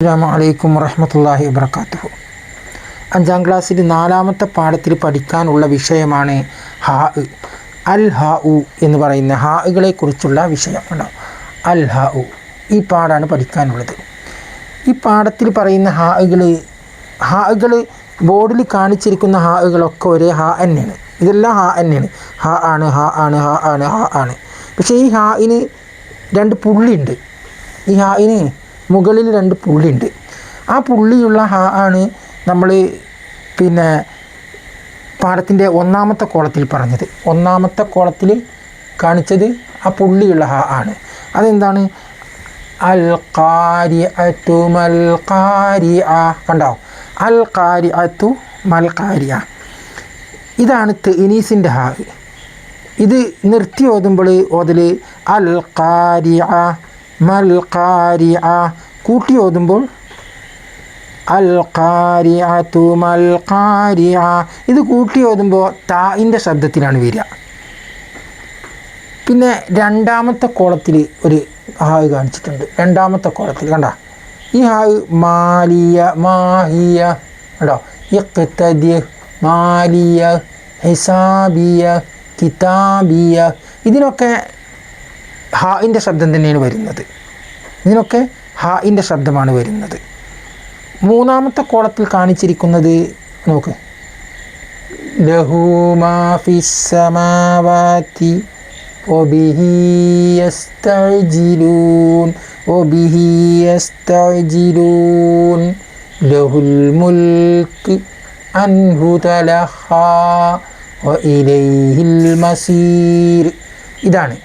അസ്സാം വലൈക്കും വറഹമത്തല്ലാഹി വബർക്കാത്തു അഞ്ചാം ക്ലാസ്സിൽ നാലാമത്തെ പാഠത്തിൽ പഠിക്കാനുള്ള വിഷയമാണ് ഹാ അൽ ഹാ ഉ എന്ന് പറയുന്ന ഹാകളെ കുറിച്ചുള്ള വിഷയമാണ് അൽ ഹാ ഉ. ഈ പാടാണ് പഠിക്കാനുള്ളത്. ഈ പാഠത്തിൽ പറയുന്ന ഹാകൾ ഹാകൾ ബോർഡിൽ കാണിച്ചിരിക്കുന്ന ഹാകളൊക്കെ ഒരേ ഹാ തന്നെയാണ് ഇതെല്ലാം ഹാ തന്നെയാണ് ഹാ ആണ് ഹാ ആണ് ഹാ ആണ് ഹാ ആണ്. പക്ഷേ ഈ ഹായിന് രണ്ട് പുള്ളിയുണ്ട്. ഈ ഹായിന് മുകളിൽ രണ്ട് പുള്ളിയുണ്ട്. ആ പുള്ളിയുള്ള ഹാ ആണ് നമ്മൾ പിന്നെ പാഠത്തിന്റെ ഒന്നാമത്തെ കോളത്തിൽ പറഞ്ഞത്. ഒന്നാമത്തെ കോളത്തിൽ കാണിച്ചത് ആ പുള്ളിയുള്ള ഹാ ആണ്. അതെന്താണ്? അൽ കാരി അറ്റു മൽ കാരി ആ കണ്ടോ? അൽ കാരി അറ്റു മൽ കാരിയ ഇതാണ് തെനീസിന്റെ ഹാ. ഇത് നിർത്തി ഓതുമ്പോൾ ഓതൽ അൽ കാരിയ മൽ കാരിയ കൂട്ടി ഓതുമ്പോൾ അൽ കാരിയത്തു മൽ ഇത് കൂട്ടി ഓതുമ്പോൾ തായിന്റെ ശബ്ദത്തിലാണ് വരിക. പിന്നെ രണ്ടാമത്തെ കോളത്തിൽ ഒരു ഹായ് കാണിച്ചിട്ടുണ്ട്. രണ്ടാമത്തെ കോളത്തിൽ കണ്ടോ? ഈ ഹായ് മാലിയ മാഹിയ കണ്ടോ? ഇഖ്തദ്യ മാലിയ ഹിസാബിയ കിതാബിയ. ഇതിനൊക്കെ ഹായിന്റെ ശബ്ദം തന്നെയാണ് വരുന്നത്. ഇതിനൊക്കെ ഹായിന്റെ ശബ്ദമാണ് വരുന്നത്. മൂന്നാമത്തെ കോളത്തിൽ കാണിച്ചിരിക്കുന്നത് നോക്ക്. ലഹൂമാഫിസമാവാത്തി ലഹുൽ മുൽക്ക് അൻഹു തലഹ ഇലൈഹിൽ മസീർ. ഇതാണ്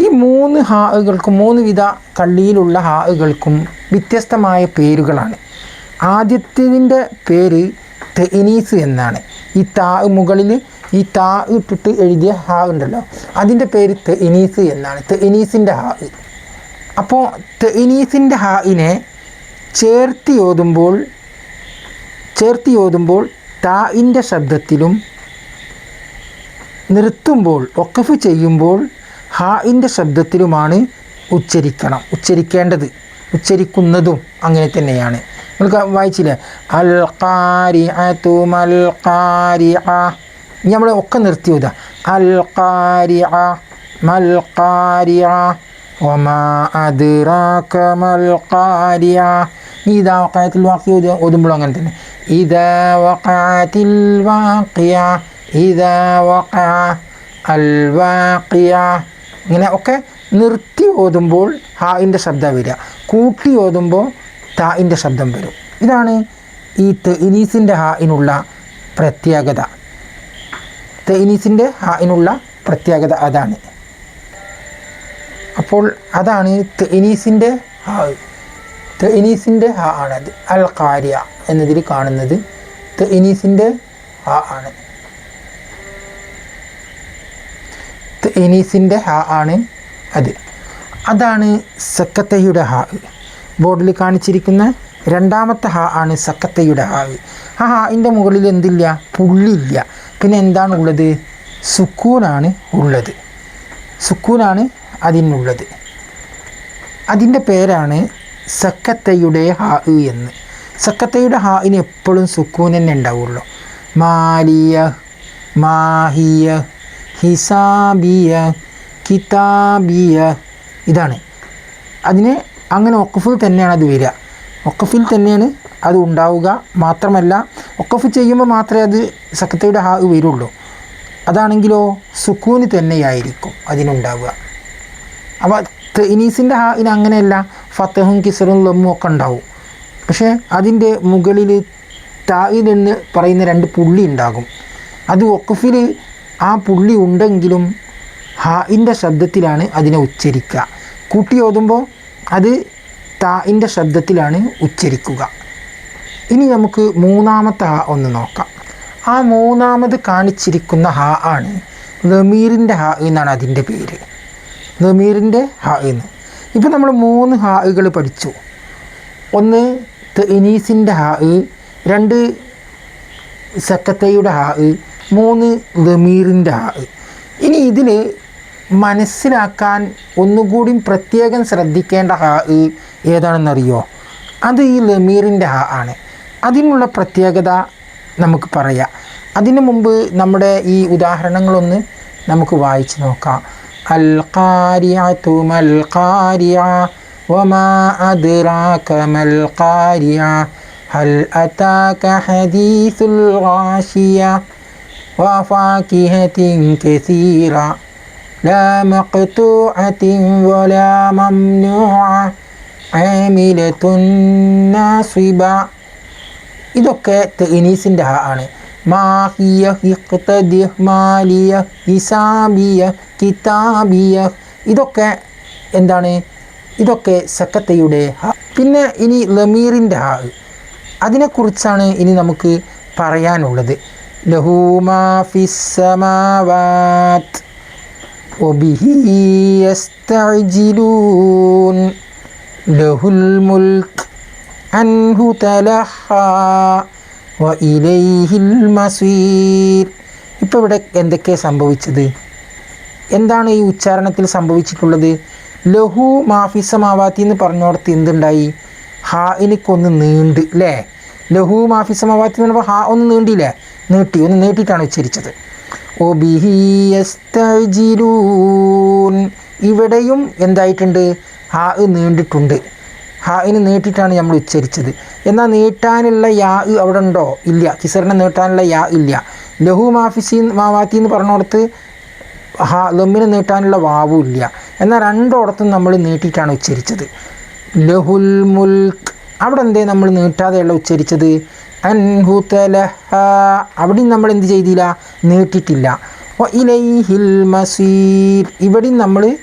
ഈ മൂന്ന് ഹാകൾക്കും മൂന്ന് വിധ കള്ളിയിലുള്ള ഹാകൾക്കും വ്യത്യസ്തമായ പേരുകളാണ്. ആദ്യത്തിന്റെ പേര് തെനീസ് എന്നാണ്. ഈ താ മുകളിൽ ഈ താ ഇട്ടിട്ട് എഴുതിയ ഹാ ഉണ്ടല്ലോ. അതിന്റെ പേര് തെനീസ് എന്നാണ്. തെനീസിന്റെ ഹാ. അപ്പോൾ തെനീസിന്റെ ഹായിനെ ചേർത്തി ഓതുമ്പോൾ ചേർത്തി ഓതുമ്പോൾ തായിന്റെ ശബ്ദത്തിലും നിർത്തുമ്പോൾ ഒക്കഫ് ചെയ്യുമ്പോൾ ഹായിന്റെ ശബ്ദത്തിലുമാണ് ഉച്ചരിക്കണം ഉച്ചരിക്കേണ്ടത് ഉച്ചരിക്കുന്നതും അങ്ങനെ തന്നെയാണ്. നിങ്ങൾക്ക് വായിച്ചില്ലേ? അൽ കാരി മൽ കാരി നമ്മൾ ഒക്കെ നിർത്തി വിതാ അൽ കാരി മൽ കാരി ഒമാ അദ്റാക മൽ വഖഅത്തിൽ വാഖിയ ഓതുമ്പോൾ അങ്ങനെ തന്നെ. ഇതാ ഇതാ അൽ ഇങ്ങനെ ഒക്കെ നിർത്തി ഓതുമ്പോൾ ഹായിന്റെ ശബ്ദം വരിക. കൂട്ടി ഓതുമ്പോൾ തായിന്റെ ശബ്ദം വരും. ഇതാണ് ഈ തെനീസിന്റെ ഹായിനുള്ള പ്രത്യേകത. തെനീസിന്റെ ഹായിനുള്ള പ്രത്യേകത അതാണ്. അപ്പോൾ അതാണ് തെനീസിന്റെ ഹാ തെനീസിന്റെ ഹാ ആണത്. അൽ കാര്യ എന്നതിൽ കാണുന്നത് തെനീസിന്റെ ഹാ ആണ്. എനീസിന്റെ ഹാ ആണ് അത്. അതാണ് സക്കത്തയുടെ ഹാ. ബോർഡിൽ കാണിച്ചിരിക്കുന്ന രണ്ടാമത്തെ ഹാ ആണ് സക്കത്തയുടെ ഹാ. ആ ഹായിന്റെ മുകളിൽ എന്തില്ല? പുള്ളില്ല. പിന്നെ എന്താണ് ഉള്ളത്? സുക്കൂനാണ് ഉള്ളത്. സുക്കൂനാണ് അതിനുള്ളത്. അതിന്റെ പേരാണ് സക്കത്തയുടെ ഹാ എന്ന്. സക്കത്തയുടെ ഹായിന് എപ്പോഴും സുക്കൂൻ തന്നെ ഉണ്ടാവുള്ളൂ. മാലിയ മാഹിയ ഹിസാബിയ കിതാബിയ. ഇതാണ്. അതിന് അങ്ങനെ ഒക്കഫിൽ തന്നെയാണ് അത് വരിക. ഒക്കഫിൽ തന്നെയാണ് അത് ഉണ്ടാവുക മാത്രമല്ല ഒക്കഫ് ചെയ്യുമ്പോൾ മാത്രമേ അത് സക്കത്തയുടെ ഹാ വരുള്ളൂ. അതാണെങ്കിലോ സുക്കൂന് തന്നെയായിരിക്കും അതിനുണ്ടാവുക. അപ്പോൾ തെനീസിന്റെ ഹാ ഇന് അങ്ങനെയല്ല ഫത്തഹും കിസറും ലമ്മും ഒക്കെ ഉണ്ടാവും. പക്ഷേ അതിന്റെ മുകളിൽ തായിൽ എന്ന് പറയുന്ന രണ്ട് പുള്ളി ഉണ്ടാകും. അത് ഒക്കഫിൽ ആ പുള്ളി ഉണ്ടെങ്കിലും ഹായിന്റെ ശബ്ദത്തിലാണ് അതിനെ ഉച്ചരിക്കുക. കൂട്ടി ഓതുമ്പോൾ അത് തായിന്റെ ശബ്ദത്തിലാണ് ഉച്ചരിക്കുക. ഇനി നമുക്ക് മൂന്നാമത്തെ ഹാ ഒന്ന് നോക്കാം. ആ മൂന്നാമത് കാണിച്ചിരിക്കുന്ന ഹാ ആണ് നമീറിന്റെ ഹാ എന്നാണ് അതിന്റെ പേര്. നമീറിന്റെ ഹാ എന്ന്. ഇപ്പം നമ്മൾ മൂന്ന് ഹാകൾ പഠിച്ചു. ഒന്ന് തെനീസിന്റെ ഹാ രണ്ട് സക്കത്തയുടെ ഹാ മൂന്ന് ദമീറിന്റെ ഹാ ഇനി ഇതിൽ മനസ്സിലാക്കാൻ ഒന്നുകൂടി പ്രത്യേകം ശ്രദ്ധിക്കേണ്ട ഹാ ഏതാണെന്നറിയോ? അത് ഈ ലമീറിന്റെ ഹാ ആണ്. അതിനുള്ള പ്രത്യേകത നമുക്ക് പറയാം. അതിനു മുമ്പ് നമ്മുടെ ഈ ഉദാഹരണങ്ങളൊന്ന് നമുക്ക് വായിച്ച് നോക്കാം. അൽ മൽ ഖാരിയ ഗാശിയ وفاكهة كثيرة لا مقطوعة ولا ممنوعة عاملة ناصبة ഇതൊക്കെ തെനീസിൻ്റെ ഹ ആണ് മാഹിയ ഹിഖ്തദി മാലിയ ഹിസാബിയ കിതാബിയ ഇതൊക്കെ എന്താണ് ഇതൊക്കെ സക്കത്തയുടെ ഹ പിന്നെ ഇനി ലമീറിൻ്റെ ഹ അതിനെക്കുറിച്ചാണ് ഇനി നമുക്ക് പറയാനുള്ളത് ലഹൂമാ ഫിസ്സമാവാത്ത് وبه يستعجلون له الملك عنه تلحى وإليه المصير ഇപ്പോൾ ഇവിടെ എന്തൊക്കെയാണ് സംഭവിച്ചത് എന്താണ് ഈ ഉച്ചാരണത്തിൽ സംഭവിച്ചിട്ടുള്ളത് ലഹു മാഫിസമാവാത്തി എന്ന് പറഞ്ഞോടത്ത് എന്തുണ്ടായി ഹാ എനിക്കൊന്ന് നീണ്ട് അല്ലേ ലഹു മാഫി സമവാത്തി എന്ന് പറയുമ്പോൾ ഹാ ഒന്ന് നീണ്ടില്ലേ നീട്ടി ഒന്ന് നീട്ടിയിട്ടാണ് ഉച്ചരിച്ചത്. ഒബിഹിയസ്തജിലൂൻ ഇവിടെയും എന്തായിട്ടുണ്ട്? ഹാ നീണ്ടിട്ടുണ്ട്. ഹാ ഇന് നീട്ടിയിട്ടാണ് നമ്മൾ ഉച്ചരിച്ചത്. എന്നാൽ നീട്ടാനുള്ള യാ അവിടെ ഉണ്ടോ? ഇല്ല. കിസറിനെ നീട്ടാനുള്ള യാ ഇല്ല. ലഹു മാഫിസി മാവാത്തി എന്ന് പറഞ്ഞോടത്ത് ഹാ ലമ്മിനെ നീട്ടാനുള്ള വാവും ഇല്ല. എന്നാൽ രണ്ടോടത്തും നമ്മൾ നീട്ടിയിട്ടാണ് ഉച്ചരിച്ചത്. ലഹുൽ മുൽക്ക് അവിടെ എന്തേ നമ്മൾ നീട്ടാതെയുള്ള ഉച്ചരിച്ചത്? അൻഹുതലഹ. അവിടെയും നമ്മൾ എന്ത് ചെയ്തില്ല? നീട്ടിട്ടില്ല. ഇലൈഹിൽ മസീർ. ഇവിടെയും നമ്മൾ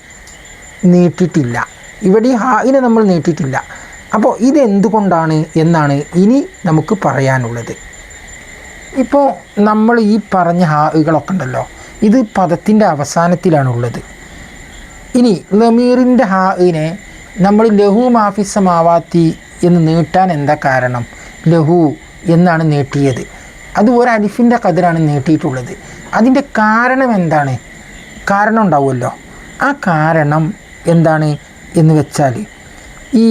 നീട്ടിട്ടില്ല. ഇവിടെ ഹായിനെ നമ്മൾ നീട്ടിട്ടില്ല. അപ്പോൾ ഇതെന്തുകൊണ്ടാണ് എന്നാണ് ഇനി നമുക്ക് പറയാനുള്ളത്. ഇപ്പോൾ നമ്മൾ ഈ പറഞ്ഞ ഹാകളൊക്കെ ഉണ്ടല്ലോ. ഇത് പദത്തിന്റെ അവസാനത്തിലാണുള്ളത്. ഇനി ലമീറിന്റെ ഹാഇനെ നമ്മൾ ലഹു മാഫിസമാവാത്തി എന്ന് നീട്ടാൻ എന്താ കാരണം? ലഹു എന്നാണ് നീട്ടിയത്. അത് ഒരു കതിരാണ് നീട്ടിയിട്ടുള്ളത്. അതിന്റെ കാരണം എന്താണ്? കാരണം ഉണ്ടാവുമല്ലോ. ആ കാരണം എന്താണ് എന്ന് വെച്ചാൽ ഈ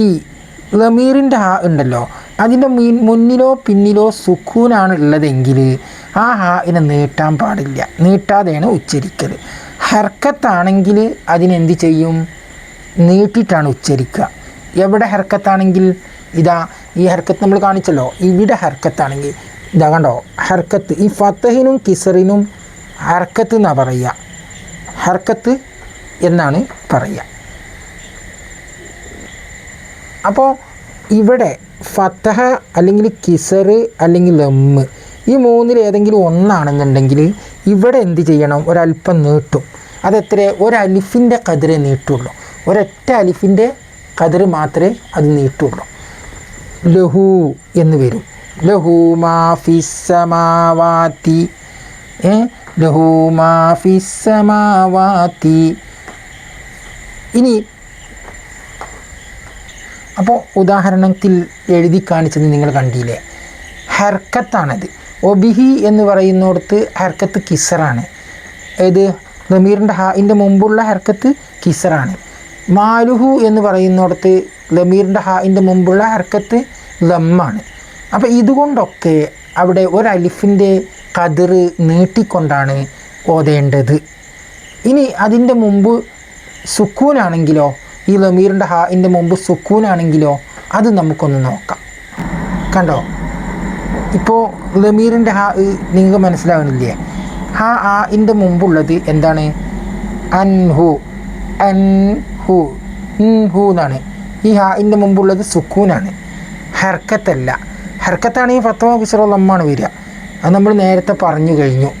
ലമീറിന്റെ ഹാ ഉണ്ടല്ലോ അതിന്റെ മുന്നിലോ പിന്നിലോ സുക്കൂനാണ് ഉള്ളതെങ്കിൽ ആ ഹാ ഇനെ നീട്ടാൻ പാടില്ല. നീട്ടാതെയാണ് ഉച്ചരിക്കൽ ഹർക്കത്താണെങ്കിൽ അതിനെന്ത് ചെയ്യും? നീട്ടിയിട്ടാണ് ഉച്ചരിക്കുക എവിടെ ഹർക്കത്താണെങ്കിൽ? ഇതാ ഈ ഹർക്കത്ത് നമ്മൾ കാണിച്ചല്ലോ. ഇവിടെ ഹർക്കത്താണെങ്കിൽ ഇതാ കണ്ടോ ഹർക്കത്ത് ഈ ഫത്തഹിനും കിസറിനും ഹർക്കത്ത് എന്നാണ് പറയുക. ഹർക്കത്ത് എന്നാണ് പറയുക. അപ്പോൾ ഇവിടെ ഫത്തഹ അല്ലെങ്കിൽ കിസർ അല്ലെങ്കിൽ ലമ്മ് ഈ മൂന്നിൽ ഏതെങ്കിലും ഒന്നാണെന്നുണ്ടെങ്കിൽ ഇവിടെ എന്ത് ചെയ്യണം? ഒരല്പം നീട്ടും. അതെത്ര? ഒരലിഫിന്റെ കതിരെ നീട്ടുള്ളൂ. ഒരൊറ്റ അലിഫിന്റെ കതിർ മാത്രമേ അത് നീട്ടുള്ളൂ. ലഹു എന്ന് വരും. ലഹു മാഫിസമാവാത്തി ഏ? ലഹു മാഫിസമാവാത്തി ഇനി അപ്പോൾ ഉദാഹരണത്തിൽ എഴുതി കാണിച്ചത് നിങ്ങൾ കണ്ടില്ലേ? ഹർക്കത്താണത്. ഒബിഹി എന്ന് പറയുന്നിടത്ത് ഹർക്കത്ത് കിസറാണ്. ഏത്? ലമീറിന്റെ ഹാഇന്റെ മുമ്പുള്ള ഹർക്കത്ത് കിസറാണ്. മാലുഹു എന്ന് പറയുന്നിടത്ത് ലമീറിന്റെ ഹാഇന്റെ മുമ്പുള്ള ഹർക്കത്ത് ലമ്മാണ് അപ്പോൾ ഇതുകൊണ്ടൊക്കെ അവിടെ ഒരു അലിഫിന്റെ കതിർ നീട്ടിക്കൊണ്ടാണ് ഓതേണ്ടത്. ഇനി അതിന്റെ മുമ്പ് സുക്കൂനാണെങ്കിലോ ഈ ലമീറിന്റെ ഹാഇന്റെ മുമ്പ് സുക്കൂനാണെങ്കിലോ അത് നമുക്കൊന്ന് നോക്കാം. കണ്ടോ? ഇപ്പോൾ ലമീറിന്റെ ഹാ നിങ്ങൾക്ക് മനസ്സിലാവുന്നില്ലേ ഹാ ആ ഇന്റെ മുമ്പുള്ളത് എന്താണ്? അൻഹു അൻഹു ഹു എന്നാണ്. ഈ ഹാ ഇന്റെ മുമ്പുള്ളത് സുക്കൂനാണ്. ഹർക്കത്തല്ല. ഹർക്കത്താണെങ്കിൽ ഫത്തവ കിസറുള്ളമ്മാണ് വരിക. അത് നമ്മൾ നേരത്തെ പറഞ്ഞു കഴിഞ്ഞു.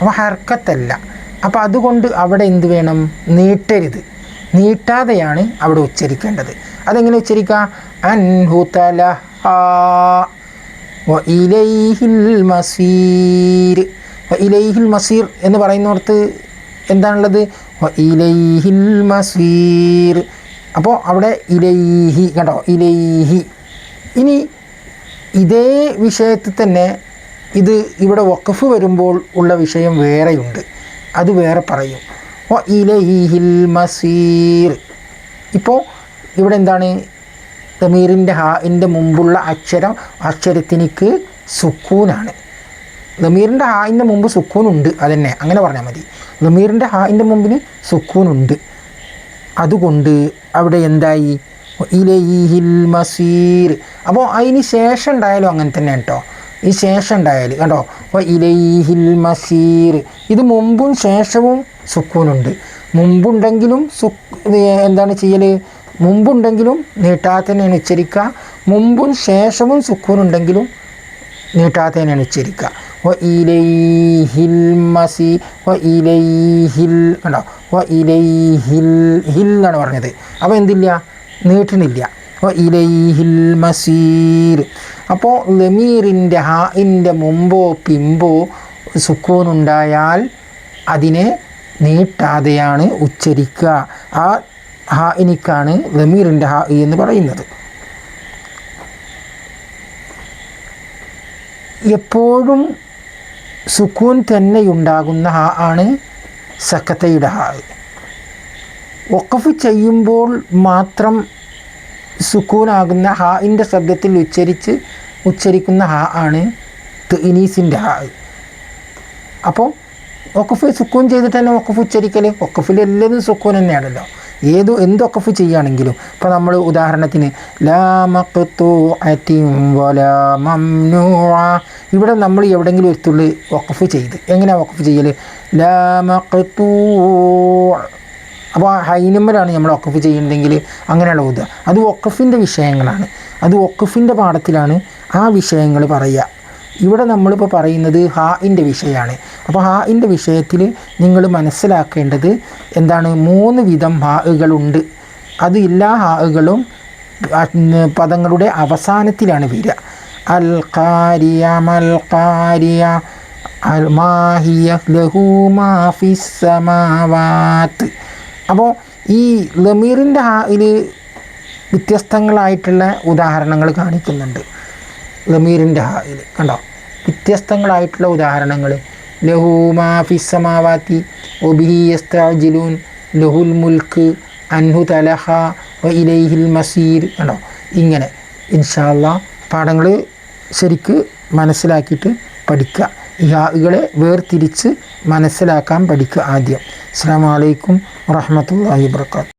അപ്പോൾ ഹർക്കത്തല്ല. അപ്പോൾ അതുകൊണ്ട് അവിടെ എന്ത് വേണം? നീട്ടരുത്. നീട്ടാതെയാണ് അവിടെ ഉച്ചരിക്കേണ്ടത്. അതെങ്ങനെ ഉച്ചരിക്കുക അൻഹുതല ഇലൈഹിൽ മസീർ. ഇലൈഹിൽ മസീർ എന്ന് പറയുന്നോർത്ത് എന്താണുള്ളത്? ഇലൈഹിൽ മസീർ. അപ്പോൾ അവിടെ ഇലൈഹി കേട്ടോ ഇലൈഹി. ഇനി ഇതേ വിഷയത്തിൽ തന്നെ ഇത് ഇവിടെ വഖഫ് വരുമ്പോൾ ഉള്ള വിഷയം വേറെയുണ്ട്. അത് വേറെ പറയും. മസീർ. ഇപ്പോൾ ഇവിടെ എന്താണ്? ദമീറിന്റെ ഹാഇന്റെ മുമ്പുള്ള അക്ഷരം അക്ഷരത്തിനിക്ക് സുക്കൂനാണ്. ദമീറിന്റെ ഹായിന്റെ മുമ്പ് സുക്കൂനുണ്ട് അതന്നെ. അങ്ങനെ പറഞ്ഞാൽ മതി. ദമീറിന്റെ ഹായിന്റെ മുമ്പിന് സുക്കൂനുണ്ട്. അതുകൊണ്ട് അവിടെ എന്തായി? ഇലൈഹിൽ മസീർ അപ്പോൾ അതിന് ശേഷം ഉണ്ടായാലും അങ്ങനെ തന്നെ കേട്ടോ ഈ ശേഷം ഉണ്ടായാൽ കണ്ടോ? അപ്പോൾ ഇലൈഹിൽ മസീർ ഇത് മുമ്പും ശേഷവും സുക്കൂനുണ്ട്. മുമ്പുണ്ടെങ്കിലും സു എന്താണ് ചെയ്യൽ മുമ്പുണ്ടെങ്കിലും നീട്ടാതെ തന്നെയാണ് ഉച്ചരിക്കുക മുമ്പും ശേഷവും സുക്കൂനുണ്ടെങ്കിലും നീട്ടാതെ തന്നെയാണ് ഉച്ചരിക്കുക വ ഇലൈഹിൽ മസി വ ഇലൈഹിൽ കണ്ടോ? വ ഇലൈഹിൽ ഹിൽ എന്നാണ് പറഞ്ഞത്. അപ്പോൾ എന്തില്ല? നീട്ടണില്ല അപ്പോൾ ഇലൈഹിൽ മസീർ. അപ്പോൾ ലമീറിന്റെ ഹാഇന്റെ മുമ്പോ പിമ്പോ സുക്കൂനുണ്ടായാൽ അതിനെ നീട്ടാതെയാണ് ഉച്ചരിക്കുക. ആ ഹാഇനിക്കാണ് ലമീറിന്റെ ഹാ എന്ന് പറയുന്നത്. എപ്പോഴും സുക്കൂൻ തന്നെയുണ്ടാകുന്ന ഹാ ആണ് സക്കത്തയുടെ ഹാ. വഖഫ് ചെയ്യുമ്പോൾ മാത്രം സുക്കൂനാകുന്ന ഹാഇന്റെ ശബ്ദത്തിൽ ഉച്ചരിച്ച് ഉച്ചരിക്കുന്ന ഹാ ആണ് ഇനീസിന്റെ ഹാ. അപ്പോൾ ഒക്കഫ് സുക്കൂൻ ചെയ്തിട്ട് തന്നെ ഒക്കഫ് ഉച്ചരിക്കൽ ഒക്കഫിൽ എല്ലാതും സുക്കൂൻ തന്നെയാണല്ലോ. ഏത് എന്തൊക്കഫ് ചെയ്യുകയാണെങ്കിലും. ഇപ്പോൾ നമ്മൾ ഉദാഹരണത്തിന് ഇവിടെ നമ്മൾ എവിടെയെങ്കിലും ഒരു തുള്ളി ഒക്കഫ് ചെയ്ത്. എങ്ങനെയാണ് വക്കഫ് ചെയ്യൽ ലാ മഖ്തൂ ഹൈ നമ്പറാണ് നമ്മൾ ഒക്കഫ് ചെയ്യുന്നതെങ്കിൽ അങ്ങനെയുള്ള ഊതുക അത് ഒക്കഫിന്റെ വിഷയങ്ങളാണ്. അത് ഒക്കഫിന്റെ പാഠത്തിലാണ് ആ വിഷയങ്ങൾ പറയുക. ഇവിടെ നമ്മളിപ്പോൾ പറയുന്നത് ഹാഇന്റെ വിഷയമാണ്. അപ്പോൾ ഹാഇന്റെ വിഷയത്തിൽ നിങ്ങൾ മനസ്സിലാക്കേണ്ടത് എന്താണ്? മൂന്ന് വിധം ഹാകളുണ്ട് അത് എല്ലാ ഹാകളും പദങ്ങളുടെ അവസാനത്തിലാണ് വരിക. അൽ ഖാരിയ മൽ ഖാരിയ അൽ മാഹിയ ലഹു മാഫിസ് സമാവാത്ത്. അപ്പോൾ ഈ ലമീറിന്റെ ഇതിൽ വ്യത്യസ്തങ്ങളായിട്ടുള്ള ഉദാഹരണങ്ങൾ കാണിക്കുന്നുണ്ട്. ലമീറിന്റെ ഇതിൽ കണ്ടോ? വ്യത്യസ്തങ്ങളായിട്ടുള്ള ഉദാഹരണങ്ങൾ. ലഹു മാഫിസമാവാത്തി ഒബിഹിയസ്താജിലൂൻ ലഹുൽ മുൽക്ക് അൻഹു തലഹ വ ഇലൈഹിൽ മസീർ കണ്ടോ? ഇങ്ങനെ. ഇൻഷാല്ല പാഠങ്ങൾ ശരിക്ക് മനസ്സിലാക്കിയിട്ട് പഠിക്കുക. ഈ ഹാകളെ വേർതിരിച്ച് മനസ്സിലാക്കാൻ പഠിക്കുക ആദ്യം. അസ്സാം വലൈക്കും വാഹമത്തല്ലാഹി വാത്തു